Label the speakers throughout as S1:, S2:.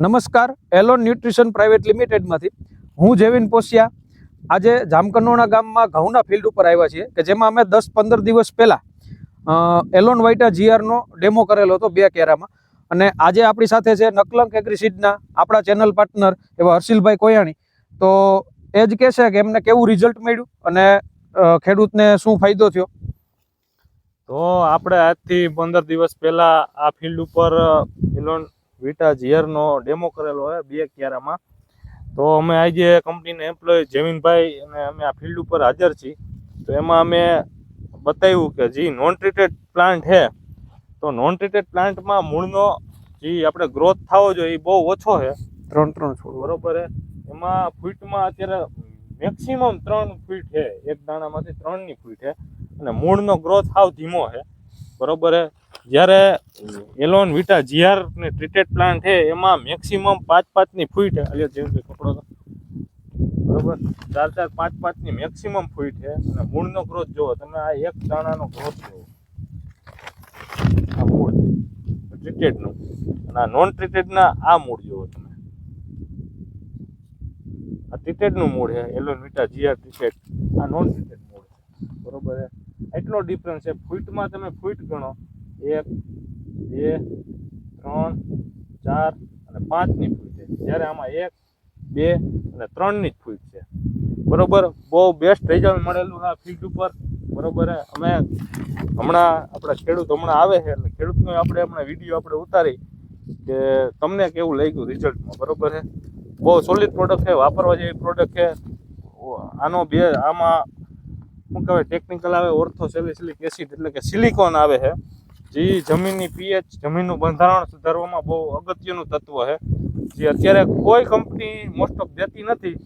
S1: નમસ્કાર, alone nutrition private લિમિટેડમાંથી. હું જેવિન પોસિયા. આજે જામકંડોણા ગામમાં ઘઉંના ફિલ્ડ ઉપર આવ્યા છીએ કે જેમાં અમે દસ પંદર દિવસ પહેલાં એલોન વાઇટા જીઆરનો ડેમો કરેલો હતો બે કેરામાં. અને આજે આપણી સાથે છે નકલંક એગ્રીસીડના આપણા ચેનલ પાર્ટનર એવા હર્ષિલભાઈ કોયાણી. તો એ જ કહેશે કે એમને કેવું રિઝલ્ટ મળ્યું અને ખેડૂતને શું ફાયદો થયો?
S2: તો આપણે આજથી પંદર દિવસ પહેલાં આ ફિલ્ડ ઉપર ઇલોન વિટા જીયરનો ડેમો કરેલો હોય બે ક્યારામાં તો અમે આજે કંપનીના એમ્પ્લોય જેમીનભાઈ અને અમે આ ફિલ્ડ ઉપર હાજર છીએ. તો એમાં અમે બતાવ્યું કે જે નોન ટ્રીટેડ પ્લાન્ટ છે. તો નોન ટ્રીટેડ પ્લાન્ટમાં મૂળનો જે આપણે ગ્રોથ થવો જોઈએ એ બહુ ઓછો છે.
S1: ત્રણ ત્રણ છોડ.
S2: બરોબર છે. એમાં ફૂટમાં અત્યારે મેક્સિમમ ત્રણ ફૂટ છે. એક દાણામાંથી ત્રણની ફૂટ છે. અને મૂળનો ગ્રોથ સાવ ધીમો છે. બરોબર છે. જ્યારે એલોન વિટા જીઆર ને ટ્રીટેડ પ્લાન્ટ છે, એમાં મેક્સિમમ પાંચ પાંચની ફૂટ અલ્યો જેમ કે કપડો તો. બરોબર? ચાર ચાર પાંચ પાંચની મેક્સિમમ ફૂટ છે. અને મૂળનો ગ્રોથ જુઓ, તમે આ એક દાણાનો ગ્રોથ જુઓ. આ મૂળ ટ્રીટેડનું અને આ નોન ટ્રીટેડના આ મૂળ જુઓ તમે. આ ટ્રીટેડનું મૂળ છે, એલોન વિટા જીઆર ટ્રીટેડ આ નોન ટ્રીટેડ મૂળ છે. બરોબર છે? એટલો ડિફરન્સ છે. ફૂટમાં તમે ફૂટ ગણો એક, બે, ત્રણ, ચાર અને પાંચની ફૂટ છે. જ્યારે આમાં એક, બે અને ત્રણની જ ફૂટ છે. બરોબર? બહુ બેસ્ટ રિઝલ્ટ મળેલું આ ફિલ્ડ ઉપર. બરોબર અમે હમણાં આપણા ખેડૂત હમણાં આવે છે એટલે ખેડૂતનો આપણે હમણાં વીડિયો આપણે ઉતારી કે તમને કેવું લાગ્યું રિઝલ્ટમાં બરોબર છે બહુ સોલિડ પ્રોડક્ટ છે, વાપરવા જેવી પ્રોડક્ટ છે. આનો બે, આમાં શું કહેવાય? ટેકનિકલ આવે ઓર્થો સેલિસિલિક એસિડ એટલે કે સિલિકોન આવે છે. જે જમીનની પીએચ જમીનનું બંધારણ સુધારવામાં બહુ અગત્યનું તત્વ છે. જે અત્યારે કોઈ કંપની મોસ્ટ ઓફ દેતી નથી.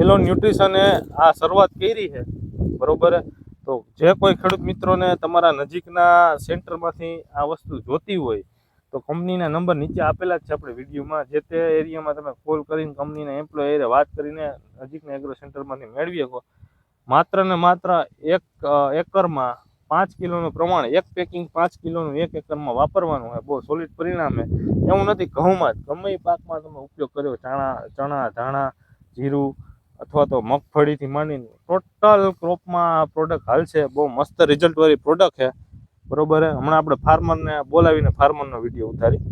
S2: એલો ન્યુટ્રિશને આ શરૂઆત કરી છે. બરોબર તો જે કોઈ ખેડૂત મિત્રોને તમારા નજીકના સેન્ટરમાંથી આ વસ્તુ જોતી હોય, તો કંપનીના નંબર નીચે આપેલા જ છે આપણે વિડીયોમાં. જે તે એરિયામાં તમે કોલ કરીને કંપનીના એમ્પ્લોય વાત કરીને નજીકના એગ્રો સેન્ટરમાંથી મેળવી શકો. માત્ર ને માત્ર એક એકરમાં પાંચ કિલોનું પ્રમાણ, એક પેકિંગ પાંચ કિલોનું એક એકરમાં વાપરવાનું હોય, બહુ સોલિડ પરિણામે. એવું નથી ઘઉંમાં જ. ગમે એ પાકમાં તમે ઉપયોગ કર્યો ચણા ચણા, ધાણા, જીરું અથવા તો મગફળીથી માંડીને ટોટલ ક્રોપમાં પ્રોડક્ટ હાલશે. બહુ મસ્ત રિઝલ્ટવાળી પ્રોડક્ટ છે. બરોબર હે? હમણાં આપણે ફાર્મરને બોલાવીને ફાર્મરનો વીડિયો ઉતારી.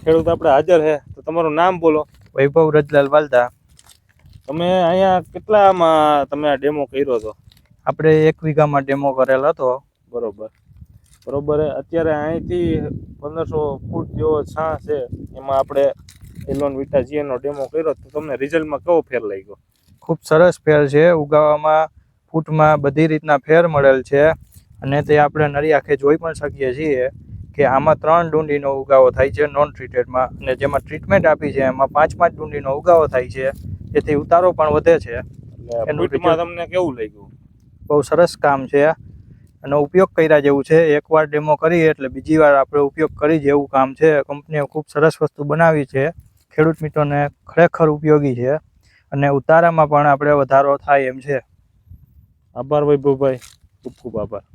S2: ખેડૂત આપણે હાજર છે તો તમારું નામ બોલો.
S1: વૈભવ રજલાલ વાલદા.
S2: તમે અહીંયા કેટલામાં તમે આ ડેમો કર્યો હતો?
S1: આપણે એક વીઘામાં ડેમો કરેલ હતો.
S2: બરોબર. બરોબર અત્યારે અહીંથી પંદરસો ફૂટ જેવો છાં છે. એમાં આપણે એલોન વિટા જીએનો ડેમો કર્યો તો તમને રિઝલ્ટમાં કેવો ફેર લાગ્યો?
S1: ખૂબ સરસ ફેર છે. ઉગાવામાં ફૂટમાં બધી રીતના ફેર મળેલ છે. અને તે આપણે નરી આંખે જોઈ પણ શકીએ છીએ કે આમાં ત્રણ ડુંડીનો ઉગાવો થાય છે નોન ટ્રીટેડમાં અને જેમાં ટ્રીટમેન્ટ આપી છે એમાં પાંચ પાંચ ડુંડીનો ઉગાવો થાય છે. જેથી ઉતારો પણ વધે છે. એનું
S2: તમને કેવું લાગ્યું?
S1: બહુ સરસ કામ છે. અને ઉપયોગ કર્યા જેવું છે. એકવાર ડેમો કરીએ એટલે બીજી વાર આપણે ઉપયોગ કરી જેવું કામ છે. કંપનીએ ખૂબ સરસ વસ્તુ બનાવી છે. ખેડૂત મિત્રોને ખરેખર ઉપયોગી છે. અને ઉતારામાં પણ આપણે વધારો થાય એમ છે.
S2: આભાર વૈભવભાઈ. ખૂબ ખૂબ આભાર.